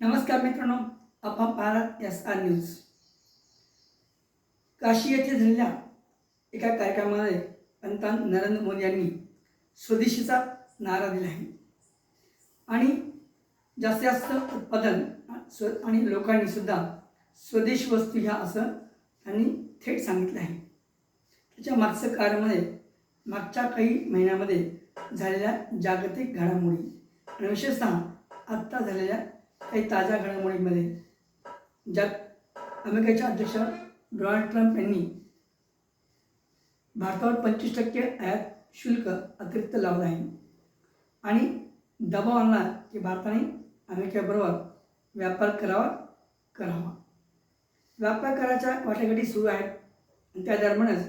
नमस्कार मित्रांनो आपण पाहत एस आर न्यूज काशी येथे झालेल्या एका कार्यक्रमामध्ये पंतप्रधान नरेंद्र मोदी यांनी स्वदेशीचा नारा दिला आहे. आणि जास्तीत जास्त उत्पादन स्व आणि लोकांनी सुद्धा स्वदेशी वस्तू घ्या असं त्यांनी थेट सांगितलं आहे. त्याच्या मागचं कार्यामध्ये मागच्या काही महिन्यामध्ये झालेल्या जागतिक घडामोडी आणि विशेषतः आत्ता झालेल्या काही ताज्या घडामोडीमध्ये. ज्यात अमेरिकेचे अध्यक्ष डोनाल्ड ट्रम्प यांनी भारतावर पंचवीस टक्के आयात शुल्क अतिरिक्त लावलं आहे. आणि दबाव आणला की भारताने अमेरिकेबरोबर व्यापार करावा करावा. व्यापार करायच्या वाटाघाटी सुरू आहेत. आणि त्या दरम्यानच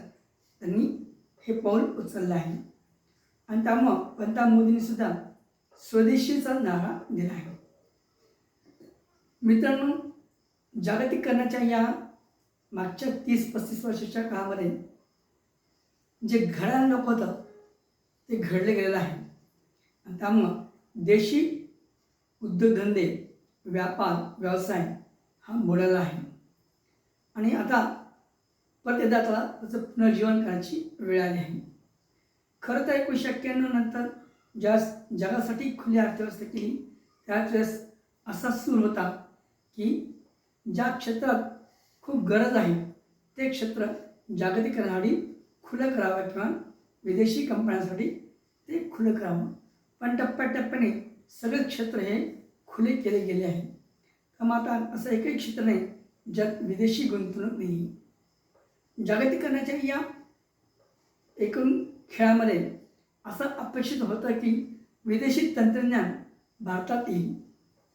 त्यांनी हे पाऊल उचललं आहे. आणि त्यामुळं पंतप्रधान मोदींनी सुद्धा स्वदेशीचा नारा दिला आहे. मित्रांनो जागतिकरणाच्या या मागच्या तीस पस्तीस वर्षाच्या काळामध्ये जे घडायला नको होतं ते घडलं गेलेलं आहे. आणि त्यामुळं देशी उद्योगधंदे व्यापार व्यवसाय हा बुडाला आहे. आणि आता परत एकदा त्याला त्याचं पुनर्जीवन करायची वेळ आली आहे. खरं तर एकोणीसशे एक्क्याण्णव नंतर ज्या जगासाठी खुली अर्थव्यवस्था केली त्याच वेळेस असा सूर होता की ज्या क्षेत्रात खूप गरज आहे ते क्षेत्र जागतिकरणासाठी खुलं करावं किंवा विदेशी कंपन्यांसाठी ते खुलं करावं. पण टप्प्याटप्प्याने सगळे क्षेत्र हे खुले केले गेले आहे. तर आता असं एकही क्षेत्र नाही ज्यात विदेशी गुंतवणूक नाही. जागतिकरणाच्या या एकूण खेळामध्ये असं अपेक्षित होतं की विदेशी तंत्रज्ञान भारतात येईल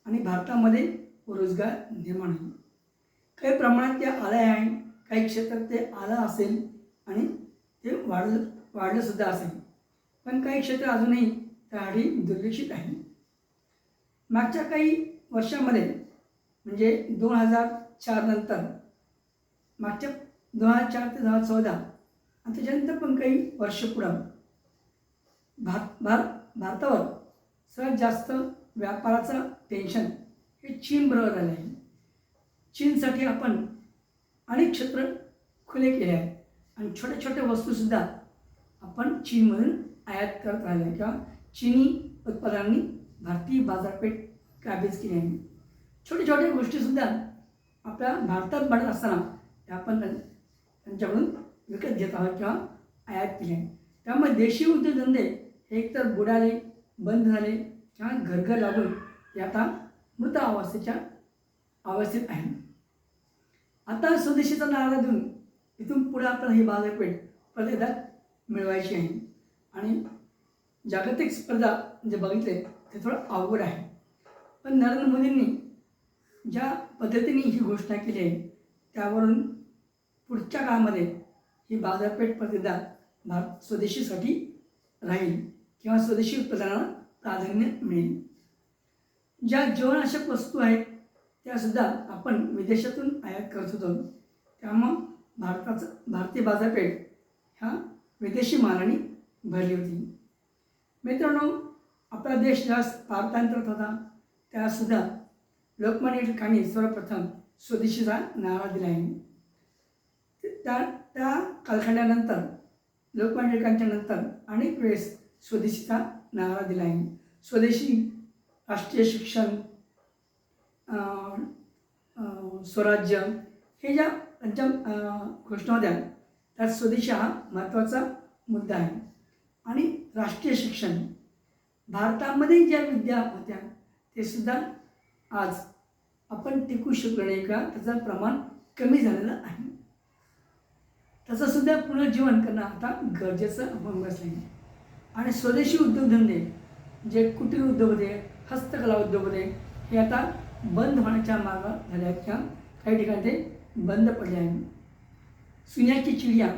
आणि भारतामध्ये रोजगार निर्माण होईल. काही प्रमाणात ते आलं आहे काही क्षेत्रात ते आलं असेल आणि ते वाढलं वाढलंसुद्धा असेल. पण काही क्षेत्र अजूनही त्याआधी दुर्लक्षित आहे. मागच्या काही वर्षामध्ये म्हणजे दोन हजार चार नंतर मागच्या दोन हजार चार ते दोन हजार चौदा आणि त्याच्यानंतर पण काही वर्ष पुढं भार भार भारतावर सर्वात जास्त व्यापाराचं टेन्शन हे चीन बरोबर आलं आहे चीनसाठी आपण अनेक क्षेत्र खुले केले आहे आणि छोट्या छोट्या वस्तूसुद्धा आपण चीनमधून आयात करत राहिले किंवा चीनी उत्पादनांनी भारतीय बाजारपेठ काबीज केली आहे. छोट्या छोट्या गोष्टीसुद्धा आपल्या भारतात बनत असताना त्या आपण त्यां- त्यांच्याकडून विकत घेत आहोत किंवा आयात केली आहे. त्यामुळे देशी उद्योगधंदे हे एकतर बुडाले बंद झाले किंवा घरघर लागून ते आता मृत अवस्थेच्या अवस्थेत आहे. आता स्वदेशीचा नारा देऊन इथून पुढे आपण ही बाजारपेठ परत मिळवायची आहे. आणि जागतिक स्पर्धा जे बघितले ते थोडं अवघड आहे. पण नरेंद्र मोदींनी ज्या पद्धतीने ही घोषणा केली आहे त्यावरून पुढच्या काळामध्ये ही बाजारपेठ प्रतिदा भारत स्वदेशीसाठी राहील किंवा स्वदेशी उत्पादनाला प्राधान्य मिळेल. ज्या जीवनाशक वस्तू आहेत त्यासुद्धा आपण विदेशातून आयात करत होतो. त्यामुळं भारताचं भारतीय बाजारपेठ ह्या विदेशी मालाने भरली होती. मित्रांनो आपला देश ज्या पारतंत्र्यात होता त्यासुद्धा लोकमान्य टिळकांनी सर्वप्रथम स्वदेशीचा नारा दिला आहे. त्या त्या कालखंडानंतर लोकमान्य टिळकांच्या नंतर अनेक वेळेस स्वदेशीचा नारा दिला आहे. स्वदेशी राष्ट्रीय शिक्षण स्वराज्य हे ज्या त्यांच्या घोषणा द्या त्यात स्वदेशी हा महत्त्वाचा मुद्दा आहे. आणि राष्ट्रीय शिक्षण भारतामध्ये ज्या विद्या होत्या ते सुद्धा आज आपण टिकू शकलो नाही का त्याचं प्रमाण कमी झालेलं आहे. त्याचं सुद्धा पुनर्जीवन करणं आता गरजेचं अभंग बसलं आहे आणि स्वदेशी उद्योगधंदे जे कुटीर उद्योग होते हस्तकला उद्योग होते हे आता बंद होण्याच्या मागा झाल्या आहेत. किंवा काही ठिकाणी ते बंद पडले आहे सुन्याची चिडिया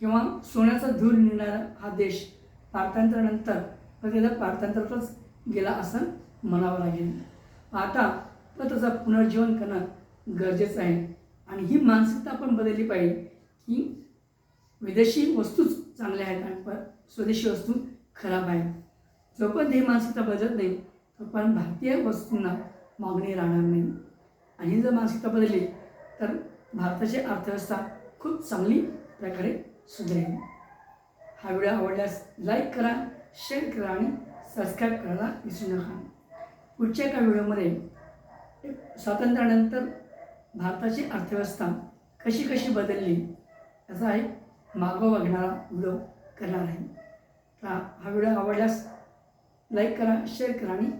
किंवा सोन्याचा धूर निघणारा हा देश पारतंत्र्यानंतर त्याचा पारतंत्र्यातच गेला असं म्हणावं लागेल. आता तर त्याचं पुनर्जीवन करणं गरजेचं आहे. आणि ही मानसिकता आपण बदलली पाहिजे की विदेशी वस्तूच चांगल्या आहेत आणि स्वदेशी वस्तू खराब आहेत. जोपर्यंत ही मानसिकता बदलत नाही. तोपर्यंत भारतीय वस्तूंना मागणी राहणार नाही. आणि ही जर मानसिकता बदलली तर भारताची अर्थव्यवस्था खूप चांगली प्रकारे सुधारेल. हा व्हिडिओ आवडल्यास लाईक करा शेअर करा आणि सबस्क्राईब करायला विसरू नका. पुढच्या एका व्हिडिओमध्ये स्वातंत्र्यानंतर भारताची अर्थव्यवस्था कशी कशी बदलली याचा एक मागोवा घेणारा व्हिडिओ करणार आहे. तर हा व्हिडिओ आवडल्यास लाईक करा शेअर करा आणि